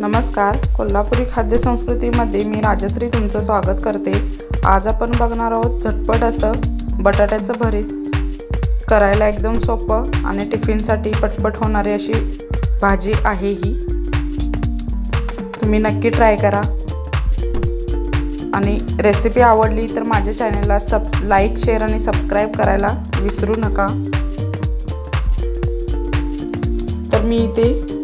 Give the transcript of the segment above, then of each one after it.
नमस्कार. कोल्हापुरी खाद्यसंस्कृतीमध्ये मी राजश्री तुमचं स्वागत करते. आज आपण बघणार आहोत झटपट असं बटाट्याचं भरीत. करायला एकदम सोपं आणि टिफिनसाठी पटपट होणारी अशी भाजी आहे ही. तुम्ही नक्की ट्राय करा. आणि रेसिपी आवडली तर माझ्या चॅनलला सब लाईक शेअर आणि सबस्क्राईब करायला विसरू नका. तर मी इथे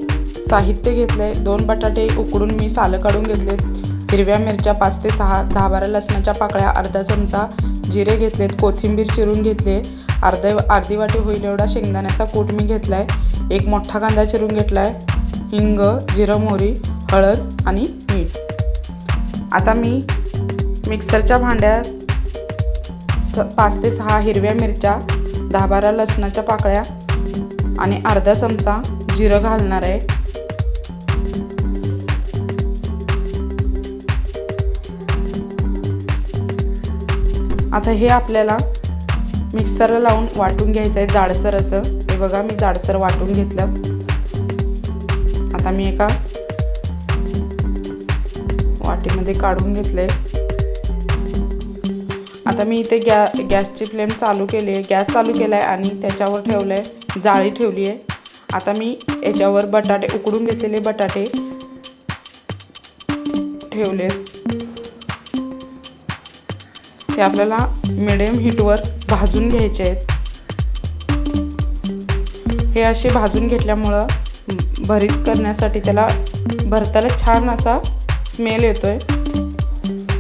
साहित्य घेतलं आहे दोन बटाटे उकडून मी सालं काढून घेतलेत हिरव्या मिरच्या पाच ते सहा दहा बारा लसणाच्या पाकळ्या अर्धा चमचा जिरे घेतलेत कोथिंबीर चिरून घेतले. अर्धे अर्धी वाटी होईल एवढा शेंगदाण्याचा कूट मी घेतला आहे एक मोठा कांदा चिरून घेतला आहे हिंग जिरं मोहरी हळद आणि मीठ. आता मी मिक्सरच्या भांड्यात स पाच ते सहा हिरव्या मिरच्या दहा बारा लसणाच्या पाकळ्या आणि अर्धा चमचा जिरं घालणार आहे. आता हे आपल्याला मिक्सरला लावून वाटून घ्यायचं आहे जाडसर असं. हे बघा मी जाडसर वाटून घेतलं. आता मी एका वाटीमध्ये काढून घेतले आता मी इथे गॅ गॅसची फ्लेम चालू केली आहे. गॅस चालू केला आहे आणि त्याच्यावर ठेवलं आहे जाळी ठेवली आहे. आता मी याच्यावर बटाटे उकडून घेतलेले बटाटे ठेवले ते आपल्याला मिडियम हीटवर भाजून घ्यायचे आहेत. हे असे भाजून घेतल्यामुळं भरीत करण्यासाठी त्याला भरताला छान असा स्मेल येतो आहे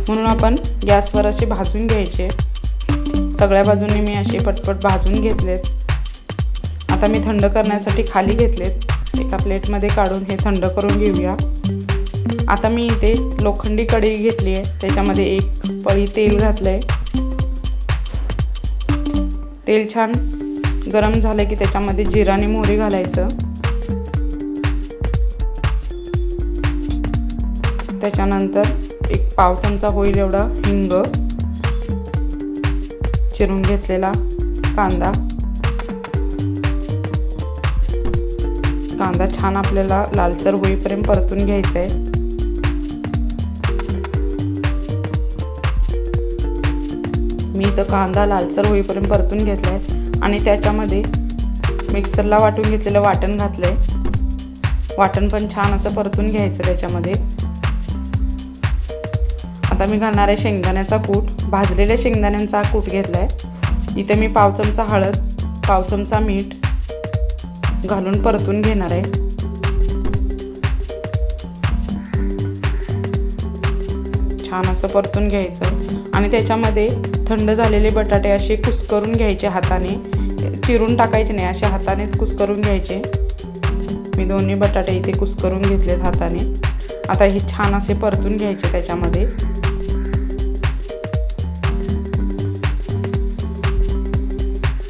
म्हणून आपण गॅसवर असे भाजून घ्यायचे. सगळ्या बाजूने मी असे पटपट भाजून घेतलेत. आता मी थंड करण्यासाठी खाली घेतलेत. एका प्लेटमध्ये काढून हे थंड करून घेऊया. आता मी इथे लोखंडी कढई घेतली आहे. त्याच्यामध्ये एक पळी तेल घातलं आहे तेल छान गरम झालं की त्याच्यामध्ये जिरा आणि मोहरी घालायचं. त्याच्यानंतर एक पाव चमचा होईल एवढा हिंग. चिरून घेतलेला कांदा. कांदा छान आपल्याला लालसर होईपर्यंत परतून घ्यायचा आहे इथं कांदा लालसर होईपर्यंत परतून घेतला आहे आणि त्याच्यामध्ये मिक्सरला वाटून घेतलेलं वाटण घातलं आहे वाटण पण छान असं परतून घ्यायचं त्याच्यामध्ये. आता मी घालणार आहे शेंगदाण्याचा कूट. भाजलेल्या शेंगदाण्यांचा कूट घेतला आहे इथे मी पाव चमचा हळद पाव चमचा मीठ घालून परतून घेणार आहे. छान असं परतून घ्यायचं. आणि त्याच्यामध्ये थंड झालेले बटाटे असे कुस्करून घ्यायचे हाताने. चिरून टाकायचे नाही असे हातानेच कुस्करून घ्यायचे. मी दोन्ही बटाटे इथे कुस्करून घेतलेत हाताने. आता हे छान असे परतून घ्यायचे त्याच्यामध्ये.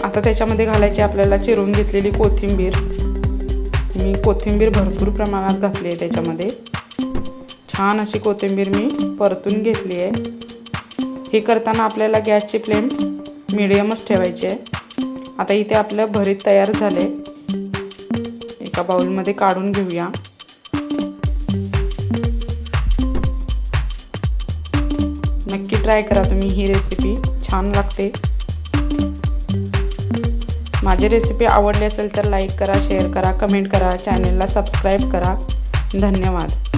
आता त्याच्यामध्ये घालायची आपल्याला चिरून घेतलेली कोथिंबीर. मी कोथिंबीर भरपूर प्रमाणात घातली आहे त्याच्यामध्ये. छान अशी कोथिंबीर मी परतून घेतली आहे. हे करताना आपल्याला गॅसची फ्लेम मिडियमच ठेवायची आहे. आता इथे आपलं भरीत तयार झाले. एका बाउलमध्ये काढून घेऊया. नक्की ट्राय करा तुम्ही ही रेसिपी छान लागते. माझी रेसिपी आवडली असेल तर लाईक करा शेअर करा कमेंट करा. चॅनलला सबस्क्राईब करा. धन्यवाद.